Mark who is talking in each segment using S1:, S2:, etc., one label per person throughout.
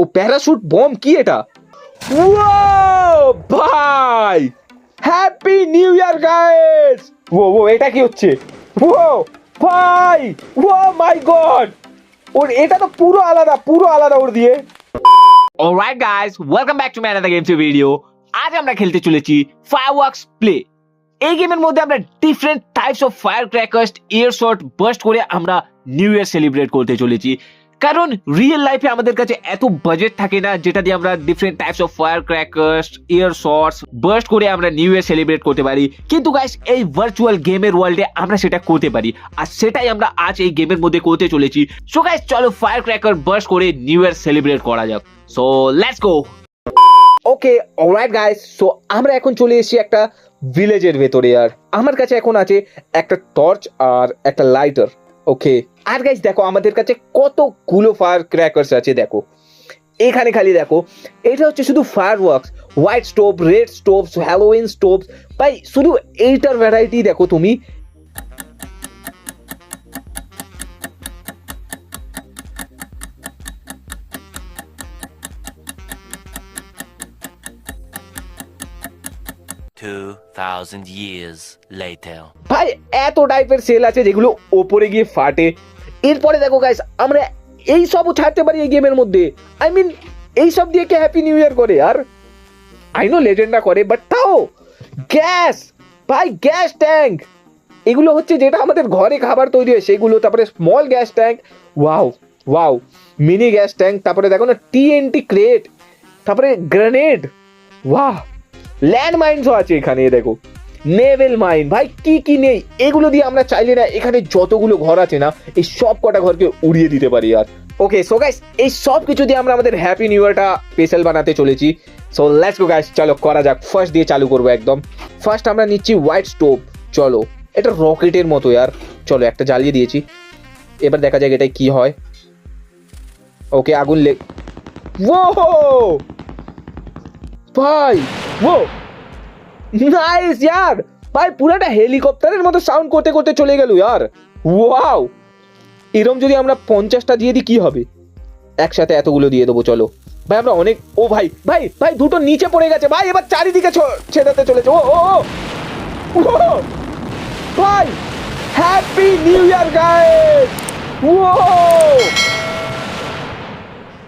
S1: ও parachute bomb কি এটা? ভাই! হ্যাপি নিউ ইয়ার গাইস ও ও এটা কি হচ্ছে? ও ভাই! ও মাই গড ওর, এটা তো পুরো আলাদা পুরো আলাদা ওর দিয়ে।
S2: Alright guys welcome back to man games video আজ আমরা খেলতে চলেছি ফায়ারওয়ার্কস প্লে এই গেমের মধ্যে আমরা different types of firecrackers year shot burst করে আমরা নিউ ইয়ার সেলিব্রেট করতে চলেছি। কারণ রিয়েল লাইফে আমাদের কাছে এত বাজেট থাকে না, যেটা দিয়ে আমরা different types of firecrackers year shots burst করে আমরা নিউ ইয়ার সেলিব্রেট করতে পারি। কিন্তু গাইস এই ভার্চুয়াল গেমের ওয়ার্ল্ডে আমরা সেটা করতে পারি। আর সেটাই আমরা আজ এই গেমের মধ্যে করতে চলেছি। সো গাইস চলো ফায়ার ক্র্যাকার বার্স্ট করে নিউ ইয়ার সেলিব্রেট করা যাক। So let's go
S1: okay alright guys so আমরা এখন চলে এসেছি একটা ভিলেজের ভেতরে। আর আমার কাছে এখন আছে একটা টর্চ আর একটা লাইটার ওকে আর গাইজ দেখো, আমাদের কাছে কতগুলো ফায়ার ক্র্যাকার্স আছে, দেখো। এখানে খালি দেখো, এটা হচ্ছে শুধু fireworks white stove red stoves halloween stoves ভাই, শুধু এইটার ভ্যারাইটি দেখো তুমি।
S3: Two thousand years later.
S1: ভাই, এত টাইপের সেল আছে যেগুলো ওপরে গিয়ে ফাটে। এরপরে দেখো গাইস আমরা এই সবও ছাড়তে পারি এই গেমের মধ্যে। আই মিন এই সব দিয়ে কে হ্যাপি নিউ ইয়ার করে, আর আই নো লেজেন্ডা করে বাট তাও গ্যাস ভাই গ্যাস ট্যাঙ্ক এগুলো হচ্ছে যেটা আমাদের ঘরে খাবার তৈরি হয়, সেগুলো, তারপরে small gas tank wow wow mini gas tank তারপরে দেখো না টিএনটি ক্রেট তারপরে গ্রেনেড ওয়াহ ল্যান্ড মাইন্সও আছে এখানে দেখো। নেভেল মাইন ভাই, কি কি নেই? এগুলো দিয়ে আমরা চাইলে না, এখানে যতগুলো ঘর আছে না, এই সব কটা ঘরকে উড়িয়ে দিতে পারি আর। ওকে সো গাইস এই সব কিছু দিয়ে আমরা আমাদের হ্যাপি নিউ ইয়ারটা স্পেশাল বানাতে চলেছি। সো লেটস গো গাইস চলো, করা যাক। ফার্স্ট দিয়ে চালু করব একদম। ফার্স্ট আমরা নিচ্ছি হোয়াইট স্টোভ চলো, এটা রকেটের মতো ইয়ার চলো, একটা জ্বালিয়ে দিয়েছি। এবার দেখা যাক এটাই কি হয়। ওকে আগুন লে ও ভাই, ও নাইস ইয়ার ভাই, পুরাটা হেলিকপ্টারের মতো সাউন্ড করতে করতে চলে গেল ইয়ার ওয়াও এরম যদি আমরা পঞ্চাশটা দিয়ে দিই, কী হবে? একসাথে এতগুলো দিয়ে দেবো, চলো। ভাই, আমরা অনেক, ও ভাই ভাই ভাই, দুটো নিচে পড়ে গেছে। ভাই, এবার চারিদিকে ছেদাতে চলেছে। ও ও ও ভাই হ্যাপি নিউ ইয়ার গাইস ও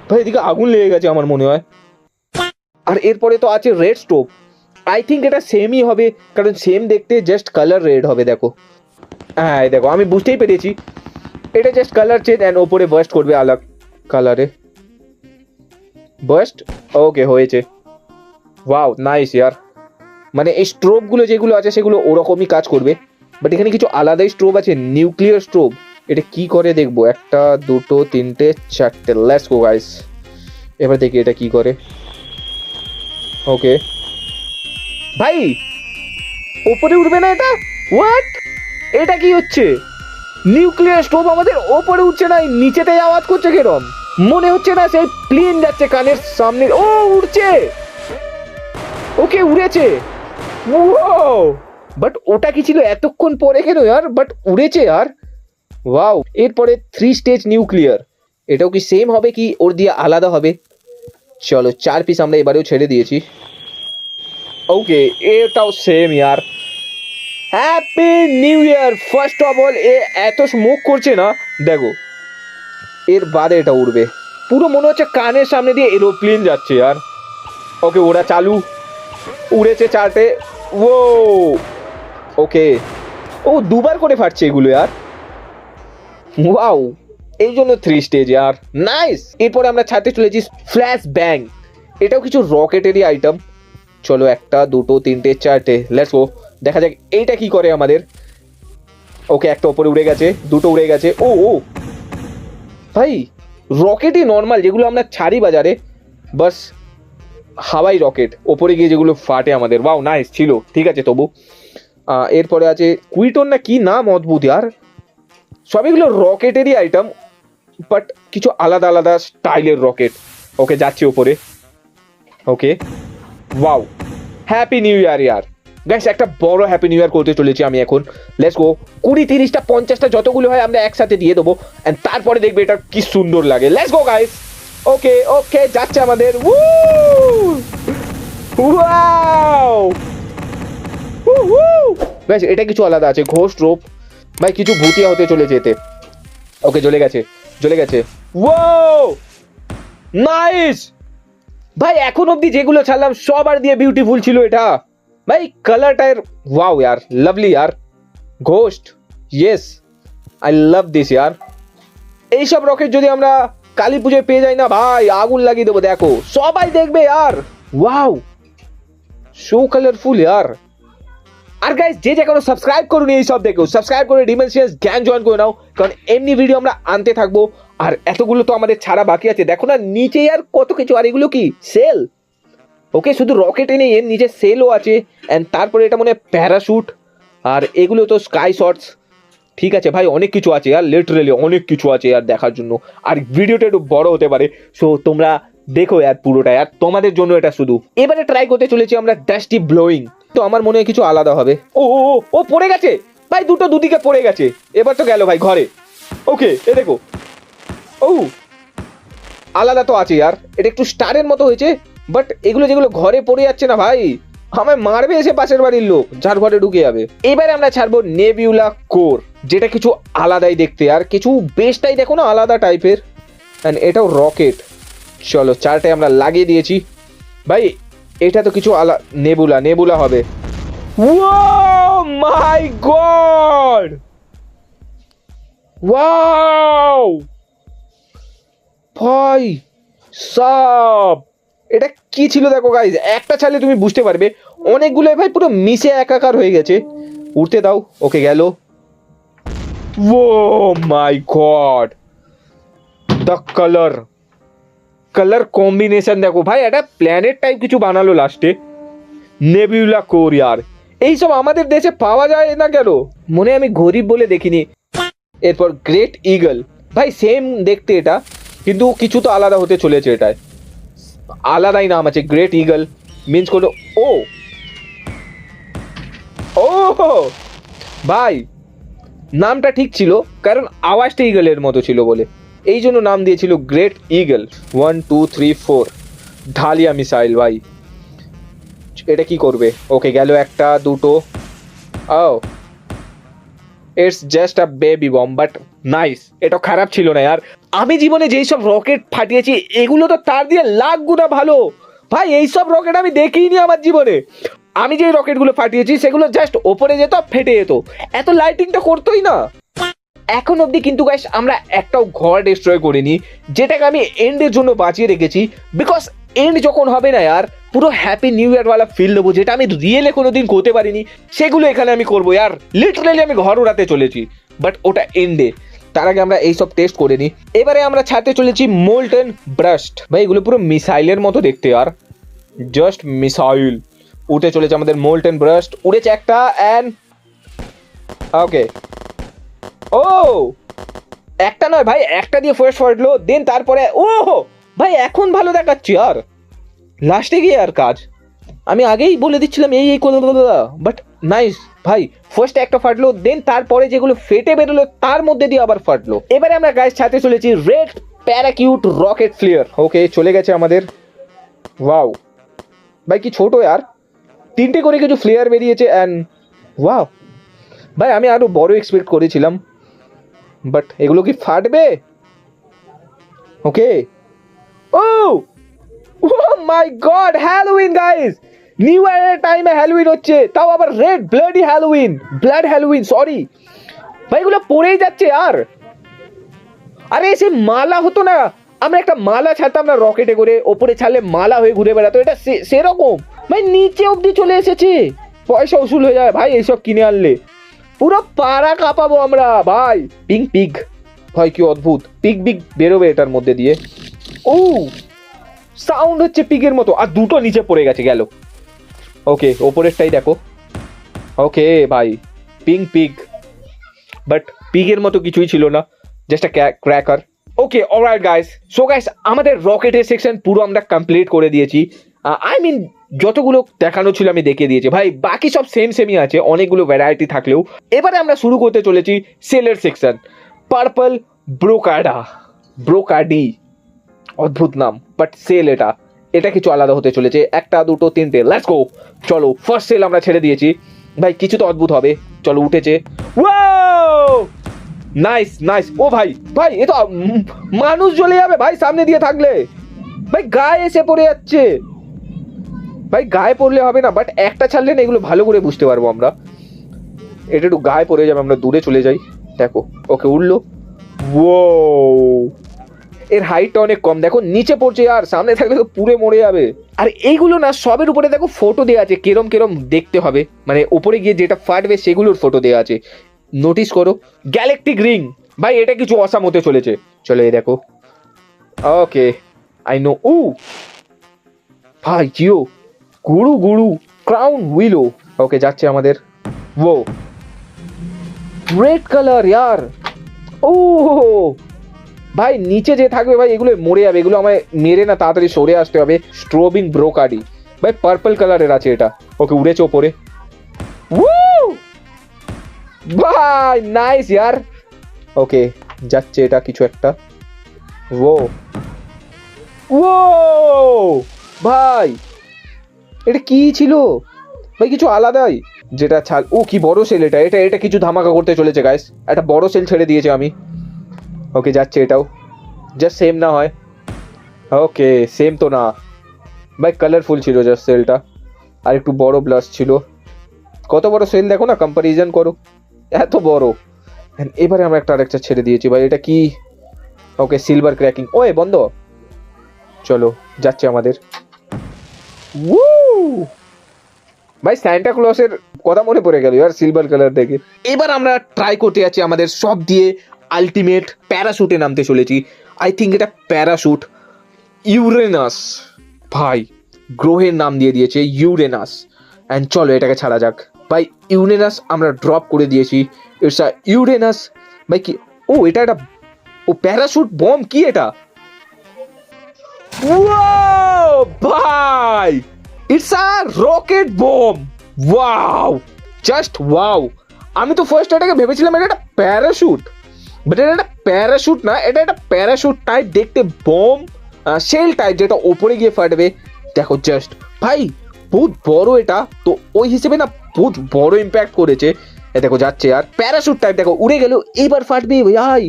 S1: ভাই, এদিকে আগুন লেগে গেছে আমার মনে হয়। আর এরপরে তো আছে রেড স্টোভ আই থিঙ্ক এটা সেমই হবে, কারণ সেম দেখতে জাস্ট কালার রেড হবে, দেখো। হ্যাঁ দেখো, আমি বুঝতেই পেরেছি। এটা জাস্ট কালার চেঞ্জ অ্যান্ড ওপরে বার্স্ট করবে আলাগ কালারে বার্স্ট ওকে হয়েছে। ওয়াও নাইস ইয়ার মানে এই স্ট্রোবগুলো যেগুলো আছে, সেগুলো ওরকমই কাজ করবে। বাট এখানে কিছু আলাদাই স্ট্রোব আছে নিউক্লিয়ার স্ট্রোব এটা কি করে দেখব? একটা, দুটো, তিনটে, চারটে। লেটস গো গাইস এবার দেখি এটা কি করে। ওকে ভাই, ওপরে উঠবে না এটা? হোয়াট এটা কি হচ্ছে? নিউক্লিয়ার স্টোভ আমাদের ওপরে উঠছে না নিচেতে আওয়াজ করছে কেরম? মনে হচ্ছে না সেই প্লেন যাচ্ছে কানের সামনে। ও, উড়ছে! ওকে, উড়েছে! বাট ওটা কি ছিল এতক্ষণ পরে কেন আর? বাট উড়েছে আর? ওয়াও এরপরে থ্রি স্টেজ নিউক্লিয়ার এটাও কি সেম হবে কি? ওর দিয়ে আলাদা হবে? চলো, চার পিস আমরা এবারেও ছেড়ে দিয়েছি। ওকে এটাও same year. Happy new year first of all এ এত স্মোক করছে না। দেখো, এর বাদে এটা উড়বে। পুরো মনে হচ্ছে কানের সামনে দিয়ে এরোপ্লেন যাচ্ছে আর। ওকে ওরা চালু। উড়েছে চারটে। ও ওকে ও দুবার করে ফাটছে এগুলো আর ওয়াও এই জন্য থ্রি স্টেজ আর নাইস এরপরে আমরা ছাড়তে চলেছি ফ্ল্যাশ ব্যাং এটাও কিছু রকেটেরই আইটেম চলো একটা, দুটো, তিনটে, চারটে লেটস গো দেখা যাক, এইটা কি করে আমাদের? ওকে, একটা ওপরে উড়ে গেছে, দুটো উড়ে গেছে। ও ও! ভাই রকেটই নর্মাল যেগুলো আমরা ছাড়ি বাজারে। বাস, হাওয়াই রকেট ওপরে গিয়ে যেগুলো ফাটে আমাদের। বাও নাইস ছিল। ঠিক আছে, তবু। এরপরে আছে কুইটন না কি নাম অদ্ভুত, আর সবইগুলো রকেটেরই আইটেম বাট কিছু আলাদা আলাদা স্টাইলের রকেট। ওকে যাচ্ছে ওপরে okay wow happy new year ইয়ার গ্যাস একটা বড় হ্যাপি নিউ ইয়ার করতে চলেছি আমি এখন। লেটস গো কুড়ি, তিরিশটা, পঞ্চাশটা যতগুলো হয় আমরা একসাথে দিয়ে দেবো। অ্যান্ড তারপরে দেখবে এটা কি সুন্দর লাগে। লেটস গো গাইস ওকে ওকে যাচ্ছে আমাদের। ওয়াও এটা কিছু আলাদা আছে। ঘোষ রোপ ভাই, কিছু ভুতিয়া হতে চলেছে এতে। ওকে চলে গেছে। জ্বলে গেছে। ও নাইস ভাই, এখন অবধি যেগুলো ছাড়লাম সবার দিয়ে বিউটিফুল ছিল এটা। ভাই কালারটা এর ওয়াও ইয়ার lovely year ghost yes I love this ইয়ার এইসব রকেট যদি আমরা কালী পুজোয় পেয়ে যাই না, ভাই, আগুন লাগিয়ে দেবো, দেখো। সবাই দেখবে আর ওয়াও সো কালারফুল ইয়ার আর গাইস যে যে কোনো সাবস্ক্রাইব করুন এই সব দেখো সাবস্ক্রাইব করে ডিমেনশিয়াস জ্ঞান জয়েন করে নাও, কারণ এমনি ভিডিও আমরা আনতে থাকব, আর এতগুলো তো আমাদের ছাড়া বাকি আছে। দেখো না নিচে আর কত কিছু, আর এগুলো কি? সেল ওকে শুধু রকেটে নেই এর নিচে সেলও আছে অ্যান্ড তারপরে এটা মনে হয় প্যারাশুট আর এগুলো তো স্কাই শর্টস ঠিক আছে ভাই, অনেক কিছু আছে, আর লিটারেলি অনেক কিছু আছে আর দেখার জন্য। আর ভিডিওটা একটু বড় হতে পারে সো তোমরা দেখো আর পুরোটা আর তোমাদের জন্য এটা শুধু। এবারে ট্রাই করতে চলেছি আমরা ডাস্টি ব্লোয়িং তো আমার মনে হয় কিছু আলাদা হবে। ও ও ও, পড়ে গেছে? ভাই দুটো দুদিকে পড়ে গেছে। এবার তো গেল ভাই ঘরে। ওকে এ দেখো। ও আলাদা তো আছে আর। এটা একটু স্টারের মতো হয়েছে বাট এগুলো যেগুলো ঘরে পড়ে যাচ্ছে না ভাই আমায় মারবে এসে পাশের বাড়ির লোক যার ঘরে ঢুকে যাবে। এবারে আমরা ছাড়বো নেবিউলা কোর যেটা কিছু আলাদাই দেখতে আর কিছু বেশটাই দেখো না আলাদা টাইপের এটাও রকেট চলো চারটে আমরা লাগিয়ে দিয়েছি। ভাই এটা তো কিছু আলা নেবুলা নেবুলা হবে। মাই গড ওয়াও ভাই সাপ এটা কি ছিল দেখো গাইজ একটা ছালে তুমি বুঝতে পারবে অনেকগুলো ভাই পুরো মিশে একাকার হয়ে গেছে। উঠতে দাও, ওকে গেল। ও my god the colour colour combination দেখো। ভাই, একটা প্ল্যানেট টাইপ কিছু বানালো লাস্টে নেবিউলা কোর ইয়ার এইসব আমাদের দেশে পাওয়া যায় না কেন? মনে আমি গরিব বলে দেখিনি। এরপর গ্রেট ইগল ভাই সেম দেখতে এটা, কিন্তু কিছু তো আলাদা হতে চলেছে এটায়। আলাদাই নাম আছে গ্রেট ইগল মিন্স কোনো ও! ও ভাই, নামটা ঠিক ছিল, কারণ আওয়াজটা ইগলের মতো ছিল বলে। এই জন্য নাম দিয়েছিল great eagle one two three four ঢালিয়া মিসাইল, ভাই। এটা কি করবে? ওকে, গেল একটা, দুটো। ও it's just a baby bomb but nice এটা খারাপ ছিল না, আর আমি জীবনে যেই সব রকেট ফাটিয়েছি, এগুলো তো তার দিয়ে লাখ গুণা ভালো। ভাই এইসব রকেট আমি দেখিনি আমার জীবনে। আমি যেই রকেটগুলো ফাটিয়েছি, সেগুলো জাস্ট ওপরে যেত ফেটে যেত। এত লাইটিংটা করতোই না। এখন অবধি কিন্তু গাইস আমরা একটাও ঘর ডিস্ট্রয় করিনি, যেটাকে আমি এন্ডের জন্য বাঁচিয়ে রেখেছি বিকজ এন্ড যখন হবে না আর পুরো হ্যাপি নিউ ইয়ারওয়ালা ফিল দেবো, যেটা আমি রিয়েলে কোনোদিন করতে পারিনি, সেগুলো এখানে আমি করব আর লিটারালি আমি ঘর উড়াতে চলেছি বাট ওটা এন্ডে তার আগে আমরা এইসব টেস্ট করে নিই এবারে আমরা ছাড়তে চলেছি মোল্টেন ব্রাস্ট ভাই, এগুলো পুরো মিসাইলের মতো দেখতে আর জাস্ট মিসাইল উঠে চলেছে আমাদের মোল্টেন ব্রাস্ট উড়েছে একটা অ্যান্ড ওকে ও! একটা নয় ভাই, একটা দিয়ে ফার্স্ট ফাটলো দেন তারপরে ও ভাই, এখন ভালো দেখাচ্ছি আর। লাস্টে গিয়ে আর কাজ। আমি আগেই বলে দিচ্ছিলাম, এই এই করে বাট নাইস ভাই ফার্স্ট একটা ফাটলো দেন তারপরে যেগুলো ফেটে বেরোলো, তার মধ্যে দিয়ে আবার ফাটলো এবারে আমরা গাছ ছাতে চলেছি রেড প্যারাকিউট রকেট ফ্লিয়ার ওকে চলে গেছে আমাদের। ওয়াও ভাই, কি ছোট আর। তিনটে করে কিছু ফ্লেয়ার বেরিয়েছে অ্যান্ড ওয়াও ভাই, আমি আরও বড় এক্সপেক্ট করেছিলাম। বাট এগুলো কি ফাটবে? Okay oh my god Halloween guys new ইয়ারের টাইমে হ্যালোউইন হচ্ছে, তাও আবার red bloody Halloween blood Halloween sorry ভাই, এগুলো পড়েই যাচ্ছে আর। আরে, সে মালা হতো না। আমরা একটা মালা ছাড়তাম না রকেটে করে, ওপরে ছাড়লে মালা হয়ে ঘুরে বেড়াতো, এটা সেরকম। ভাই, নিচে অবধি চলে এসেছে। পয়সা উসুল হয়ে যায়, ভাই, এইসব কিনে আনলে। পুরো পাড়া কাঁপাবো আমরা, ভাই। Ping pig. ভাই, কি অদ্ভুত। পিগ বিগ বেরোবে এটার মধ্যে দিয়ে। ও সাউন্ড হচ্ছে পিগের মতো। আর দুটো নিচে পড়ে গেছে, গেল। ওকে, ওপরেরটাই দেখো। ওকে, ভাই, পিং পিগ। বাট পিগের মতো কিছুই ছিল না। Just cracker. Okay alright guys so guys আমাদের রকেটের সেকশন পুরো আমরা কমপ্লিট করে দিয়েছি। আই মিন যতগুলো দেখানো ছিল আমি দেখিয়ে দিয়েছি। ভাই, বাকি সব সেম সেমই আছে, অনেকগুলো ভ্যারাইটি থাকলেও। এবারে আমরা শুরু করতে চলেছি সেলের সেকশন পার্পল ব্রোকাডা ব্রোকাডি অদ্ভুত নাম বাট সেল এটা। এটা কিছু আলাদা হতে চলেছে। একটা, দুটো, তিনটে লেটস গো চলো ফার্স্ট সেল আমরা ছেড়ে দিয়েছি। ভাই, কিছু তো অদ্ভুত হবে। চলো, উঠেছে। নাইস নাইস ও ভাই ভাই, এ তো মানুষ জ্বলে যাবে ভাই সামনে দিয়ে থাকলে। ভাই, গায়ে এসে পড়ে যাচ্ছে। ভাই গায়ে পড়লে হবে না বাট একটা ছাড়লে না এগুলো ভালো করে বুঝতে পারব আমরা। এটা একটু গায়ে পড়ে যাবে, আমরা দূরে চলে যাই। দেখো, ওকে উঠল ও এর হাইটটা অনেক কম। দেখো, নিচে পড়ছে আর, সামনে থাকলে তো পুরে মরে যাবে। আর এইগুলো না, সবের উপরে দেখো ফটো দেওয়া আছে, কেরম কেরম দেখতে হবে। মানে উপরে গিয়ে যেটা ফাটবে, সেগুলোর ফটো দেওয়া আছে। নোটিস করো গ্যালেকটিক রিং ভাই, এটা কিছু অসাম হতে চলেছে। চলো দেখো। ওকে আই নো উ ভাই, জিও। গুরু গুরু ক্রাউন উইলো ওকে যাচ্ছে আমাদের। ও রেড কালার ইয়ার ও ভাই, নিচে যে থাকবে ভাই এগুলো মরে যাবে। এগুলো আমায় মেরে না, তাড়াতাড়ি সরে আসতে হবে। স্ট্রোবিং ব্রোকাডি ভাই পার্পল কালারের আছে এটা। ওকে উড়েছে ওপরে! ভাই নাইস ইয়ার ওকে যাচ্ছে এটা কিছু একটা। ও ও ভাই এটা কি ছিল? ভাই, কিছু আলাদাই। যেটা ছাড় ও, কি বড় সেল এটা। এটা এটা কিছু ধামাকা করতে চলেছে গাইস একটা বড় সেল ছেড়ে দিয়েছে আমি। ওকে যাচ্ছে এটাও। জাস্ট সেম না হয়। ওকে সেম তো না। ভাই কালারফুল ছিল জাস্ট সেলটা আর একটু বড় ব্লাস ছিল। কত বড় সেল দেখো না? কম্পারিজন করো। এত বড়। এবারে আমরা একটা আরেকটা ছেড়ে দিয়েছি। ভাই, এটা কি? ওকে সিলভার ক্র্যাকিং ওয়ে বন্ধ। চলো, যাচ্ছে আমাদের। Woo! ভাই স্যান্টা ক্লসের কথা মনে পড়ে গেল আর সিলভার কালার দেখে। এবার আমরা ট্রাই করতে যাচ্ছি আমাদের সব দিয়ে আলটিমেট প্যারাশুটে নামতে চলেছি। আই থিঙ্ক এটা প্যারাশুট ইউরেনাস ভাই, গ্রহের নাম দিয়ে দিয়েছে ইউরেনাস অ্যান্ড চলো এটাকে ছাড়া যাক। ভাই ইউরেনাস আমরা ড্রপ করে দিয়েছি। ইটস আ ইউরেনাস ভাই, কি? ও, এটা একটা ও প্যারাশুট বম কি এটা? ভাই! It's a rocket bomb wow just wow আমি তো ফার্স্ট এটাকে ভেবেছিলাম এটা একটা প্যারাশুট বাট এটা একটা প্যারাশুট না, এটা একটা প্যারাশুট টাইপ দেখতে বোম সেল টাইপ যেটা ওপরে গিয়ে ফাটবে। দেখো জাস্ট ভাই, বহুত বড় এটা। তো ওই হিসেবে না বহুত বড় ইম্প্যাক্ট করেছে। এ দেখো যাচ্ছে আর প্যারাশুট টাইপ দেখো, উড়ে গেল এবার ফাটবে, ভাই!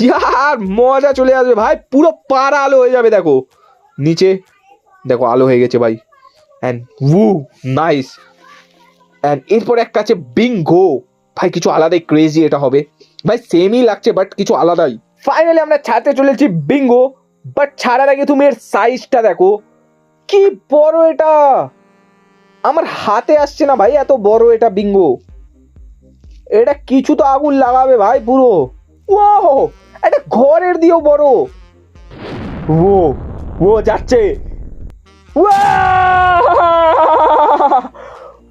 S1: ইয়ার, মজা চলে আসবে, ভাই, পুরো পাড়া আলো হয়ে যাবে, দেখো। নিচে। দেখো, আলো হয়ে গেছে, ভাই। অ্যান্ড উু নাইস অ্যান্ড এরপর একটা আছে বিঙ্গো ভাই, কিছু আলাদাই ক্রেজি এটা হবে। ভাই সেমই লাগছে বাট কিছু আলাদাই। ফাইনালি আমরা ছাড়তে চলেছি বিঙ্গো বাট ছাড়ার আগে তুমি এর সাইজটা দেখো। কি বড় এটা! আমার হাতে আসছে না, ভাই, এত বড় এটা বিঙ্গো এটা কিছু তো আগুন লাগাবে, ভাই, পুরো। ও একটা ঘরের দিয়েও বড়। ও ও যাচ্ছে!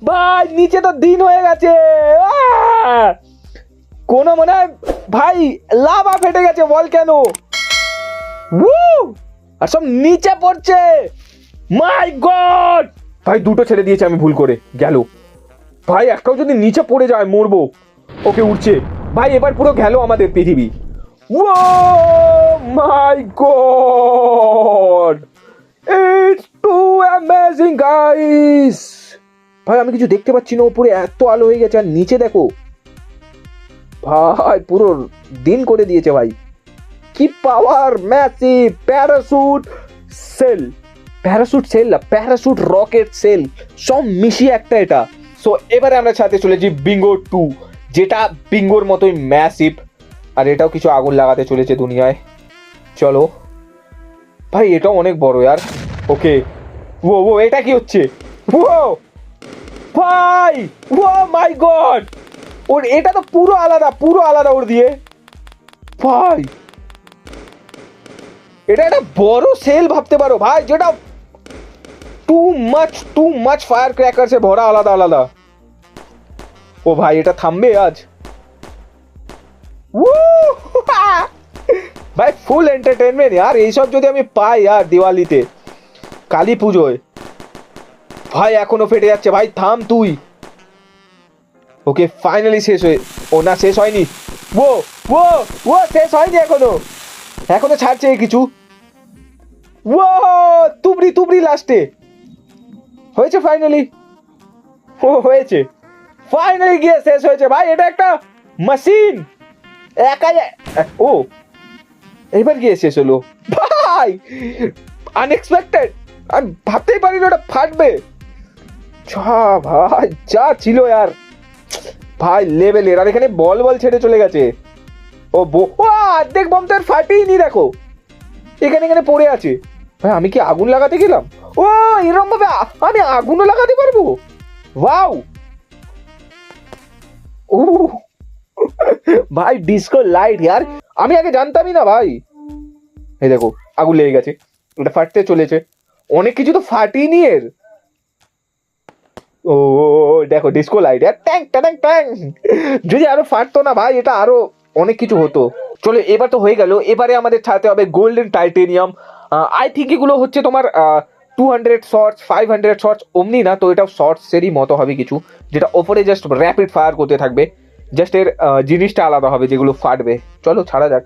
S1: ভাই, নিচে তো দিন হয়ে গেছে! কোনো মনে হয়, ভাই, লাভা ফেটে গেছে বল কেন! আর সব নিচে পড়ছে। মাই গড ভাই, দুটো ছেড়ে দিয়েছে আমি ভুল করে, গেল। ভাই, একটাও যদি নিচে পড়ে যায়, মরবো। ওকে উঠছে ভাই, এবার পুরো গেল আমাদের পৃথিবী। ও my god it's too amazing guys ভাই, আমি কিছু দেখতে পাচ্ছি না, উপরে এত আলো হয়ে গেছে, আর নিচে দেখো। ভাই, পুরো দিন করে দিয়েছে ভাই। কি power massive parachute shell parachute shell না প্যারাশুট রকেট সেল সব মিশিয়ে একটা এটা। সো এবারে আমরা ছাড়তে চলেছি বিঙ্গো টু যেটা বিঙ্গোর মতোই ম্যাসিভ আর এটাও কিছু আগুন লাগাতে চলেছে দুনিয়ায়। চলো। ভাই, এটাও অনেক বড় यार ওকে। ও ও এটা কি হচ্ছে? ও ভাই ও মাই গড! ওর, এটা তো পুরো আলাদা পুরো আলাদা ওর দিয়ে। ভাই! এটা একটা বড় সেল, ভাবতে পারো। ভাই, যেটা too much too much fire ক্র্যাকারসে ভরা আলাদা আলাদা। ও ভাই, এটা থামবে আজ! ভাই ফুল এন্টারটেনমেন্ট यार এইসব যদি আমি পাই আর দিওয়ালিতে, কালী পুজোয়। ভাই, এখনও ফেটে যাচ্ছে। ভাই, থাম তুই। ওকে ফাইনালি শেষ হয়ে ও না, শেষ হয়নি। ও ও ও, শেষ হয়নি এখনও। এখনও ছাড়ছে কিছু। ও, তুবড়ি তুবড়ি লাস্টে। হয়েছে ফাইনালি ও, হয়েছে। ফাইনালি গিয়ে শেষ হয়েছে। ভাই, এটা একটা মেশিন একাই ও এবার গিয়ে শেষ হলো। ভাই আনএক্সপেক্টেড আমি ভাবতেই পারিনি ওটা ফাটবে। ভাই, যা ছিল আর। ভাই লেভেলের আর এখানে বল বল ছেড়ে চলে গেছে। ও, বো অর্ধেক বম তো আর ফাটেই নি দেখো। এখানে এখানে পড়ে আছে। ভাই, আমি কি আগুন লাগাতে গেলাম? ও এরকম ভাবে আমি আগুনও লাগাতে পারব? ওয়াও! ও ভাই ডিস্কো লাইট यार আমি আগে জানতামই না, ভাই। এই দেখো, আগুন লেগে গেছে। এটা ফাটতে চলেছে। অনেক কিছু তো ফাটিনি এর। ও, দেখো ডিস্কো লাইট আর ট্যাং ট্যাং ট্যাং যদি আরও ফাটতো না, ভাই, এটা আরও অনেক কিছু হতো। চলো, এবার তো হয়ে গেল। এবারে আমাদের ছাড়তে হবে গোল্ডেন টাইটেনিয়াম আই থিঙ্ক এগুলো হচ্ছে তোমার two hundred shots five hundred shots অমনি না, তো এটা শর্টসেরই মতো হবে কিছু, যেটা ওপরে জাস্ট র্যাপিড ফায়ার করতে থাকবে। জাস্ট এর জিনিসটা আলাদা হবে যেগুলো ফাটবে। চলো, ছাড়া যাক।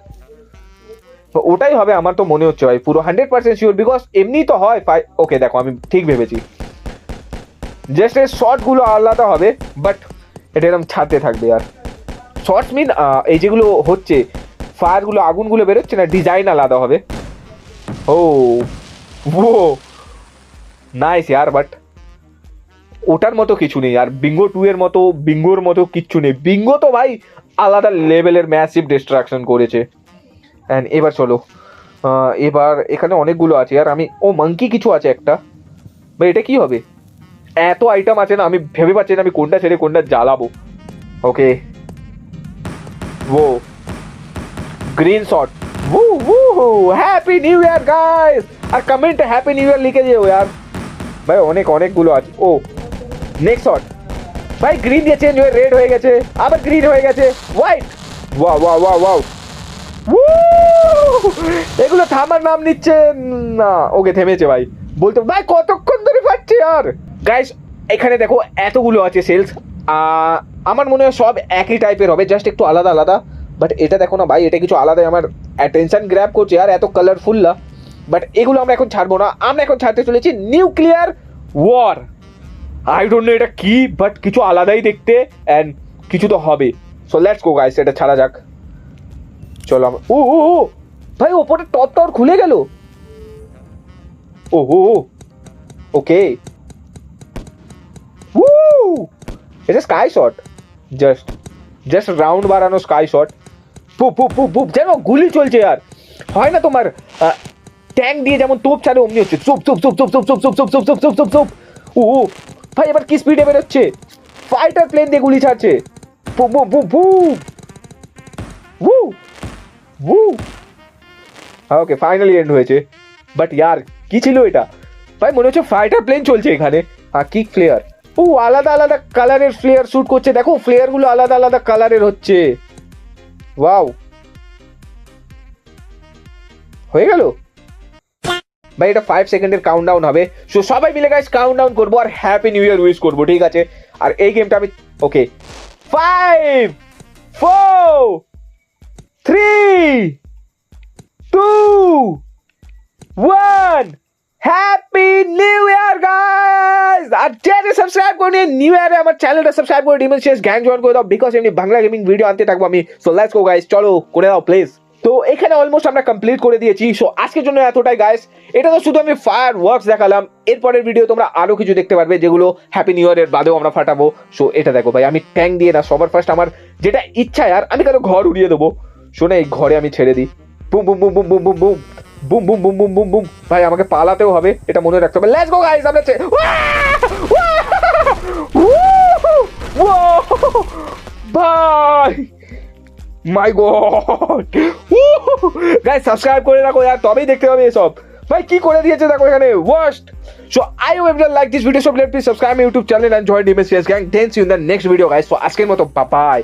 S1: ওটাই হবে আমার তো মনে হচ্ছে ভাই, পুরো হান্ড্রেড পার্সেন্ট শিওর বিকজ এমনি তো হয় ওকে দেখো, আমি ঠিক ভেবেছি। জাস্ট এর শর্টগুলো আলাদা হবে বাট এটা এরকম ছাড়তে থাকবে আর। শর্টস মিন এই যেগুলো হচ্ছে ফায়ারগুলো আগুনগুলো বেরোচ্ছে না ডিজাইন আলাদা হবে। ও ও নাইস ইয়ার বাট ওটার মতো কিছু নেই আর বিঙ্গো টু এর মতো বিঙ্গোর মতো কিচ্ছু নেই বিঙ্গো তো ভাই আলাদা লেভেলের ম্যাসিভ ডিস্ট্রাকশন করেছে অ্যান্ড এবার চলো আহ, এবার এখানে অনেকগুলো আছে আর আমি ও মাঙ্কি কিছু আছে একটা ভাই এটা কি হবে এত আইটেম আছে না আমি ভেবে পাচ্ছি না আমি কোনটা ছেড়ে কোনটা জ্বালাবো ওকে ও গ্রিন শট वू वू হ্যাপি নিউ ইয়ার গাইস আর কমেন্ট হ্যাপি নিউ ইয়ার লিখে দিও यार ভাই অনেক অনেকগুলো আছে ও নেক্সট শট ভাই গ্রিন দিয়ে চেঞ্জ হয়ে রেড হয়ে গেছে। আবার গ্রিন হয়ে গেছে। হোয়াইট ওয়া ওয়া ওয়া ওয়াও এগুলো থামার নাম নিচ্ছে না, ওকে থেমেছে ভাই। বলতে, ভাই, কতক্ষণ ধরে পাচ্ছি আর? গাইস এখানে দেখো, এতগুলো আছে সেলস আমার মনে হয় সব একই টাইপের হবে জাস্ট একটু আলাদা আলাদা। বাট এটা দেখো না ভাই, এটা কিছু আলাদাই আমার অ্যাটেনশন গ্র্যাব করছে, আর এত কালারফুল না। বাট এগুলো আমরা এখন ছাড়বো না। আমরা এখন ছাড়তে চলেছি nuclear war I don't know এটা কি বাট কিছু আলাদাই দেখতে অ্যান্ড কিছু তো হবে সো লেটস গো গাইস এটা ছাড়া যাক চলো আমরা ও ও ও ভাই ওপরে টপ টাওয়ার খুলে গেল ও হো ওকে এটা sky shot just just round বাড়ানো স্কাই শট পুপ পুপ পুপ পুপ যেন গুলি চলছে আর হয় না তোমার ট্যাঙ্ক দিয়ে যেমন তোপ ছাড়ে অমনি হচ্ছে চুপ চুপ চুপ চুপ চুপ চুপ চুপ চুপ চুপ চুপ চুপ চুপ চুপ ও ও, ভাই, এবার কি স্পিডে বেরোচ্ছে? ফাইটার প্লেন দিয়ে গুলি ছাড়ছে! ওকে ফাইনালি এন্ড হয়েছে। বাট ইয়ার কি ছিল এটা? ভাই, মনে হচ্ছে ফাইটার প্লেন চলছে এখানে। আর কিক ফ্লেয়ার ও, আলাদা আলাদা কালারের ফ্লেয়ার শ্যুট করছে। দেখো ফ্লেয়ারগুলো আলাদা আলাদা কালারের হচ্ছে। ওয়াও হয়ে গেল? ভাই এটা ফাইভ সেকেন্ডের কাউন্টডাউন হবে। সো সবাই মিলে গাইস কাউন্টডাউন করব আর হ্যাপি নিউ ইয়ার উইশ করব ঠিক আছে? আর এই গেমটা আমি okay five four three, two one. Happy new year guys আর চ্যানেল সাবস্ক্রাইব করে নিয়ে নিউ ইয়ারে আমার চ্যানেলটা সাবস্ক্রাইব করে ডিমেন গ্যাং জয়েন করে দাও বিকজ এমনি বাংলা গেমিং ভিডিও আনতে থাকব আমি। সো লেটস গো গাইস চলো করে দাও প্লিজ তো এখানে অলমোস্ট আমরা কমপ্লিট করে দিয়েছি সো আজকের জন্য এতটাই গাইস এটা তো শুধু আমি ফায়ার ওয়ার্কস দেখালাম এরপরের ভিডিও তোমরা আরও কিছু দেখতে পারবে যেগুলো হ্যাপি নিউ ইয়ারের বাদেও আমরা ফাটাবো সো এটা দেখো ভাই আমি ট্যাঙ্ক দিয়ে না সবার ফার্স্ট আমার যেটা ইচ্ছা আর আমি কারও ঘর উড়িয়ে দেবো শোনে এই ঘরে আমি ছেড়ে দিই boom boom boom boom boom boom boom boom boom boom boom boom boom ভাই আমাকে পালাতেও হবে এটা মনে রাখতে হবে লেটস গো গাইস আমরা ভাই মাই গড গাইস সাবস্ক্রাইব করে রাখো यार তবেই দেখতে হবে এসব। ভাই, কি করে দিয়েছে দেখো এখানে? Worst so I hope you like this video so please subscribe my YouTube channel and join ডিমেসিয়াস gang thanks you in the next video guys so আজকের মতো বাই